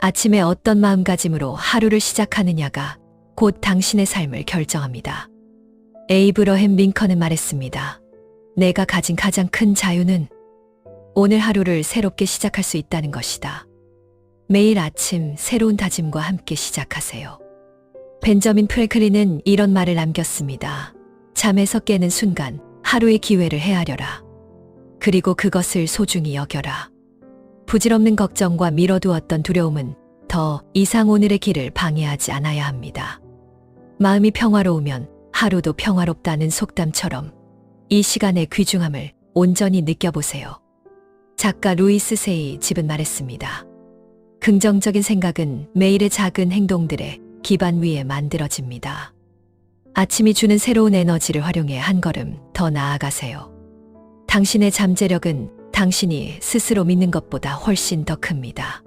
아침에 어떤 마음가짐으로 하루를 시작하느냐가 곧 당신의 삶을 결정합니다. 에이브러햄 링컨은 말했습니다. 내가 가진 가장 큰 자유는 오늘 하루를 새롭게 시작할 수 있다는 것이다. 매일 아침 새로운 다짐과 함께 시작하세요. 벤저민 프랭클린은 이런 말을 남겼습니다. 잠에서 깨는 순간 하루의 기회를 헤아려라. 그리고 그것을 소중히 여겨라. 부질없는 걱정과 미뤄두었던 두려움은 더 이상 오늘의 길을 방해하지 않아야 합니다. 마음이 평화로우면 하루도 평화롭다는 속담처럼 이 시간의 귀중함을 온전히 느껴보세요. 작가 루이스 세이 집은 말했습니다. 긍정적인 생각은 매일의 작은 행동들의 기반 위에 만들어집니다. 아침이 주는 새로운 에너지를 활용해 한 걸음 더 나아가세요. 당신의 잠재력은 당신이 스스로 믿는 것보다 훨씬 더 큽니다.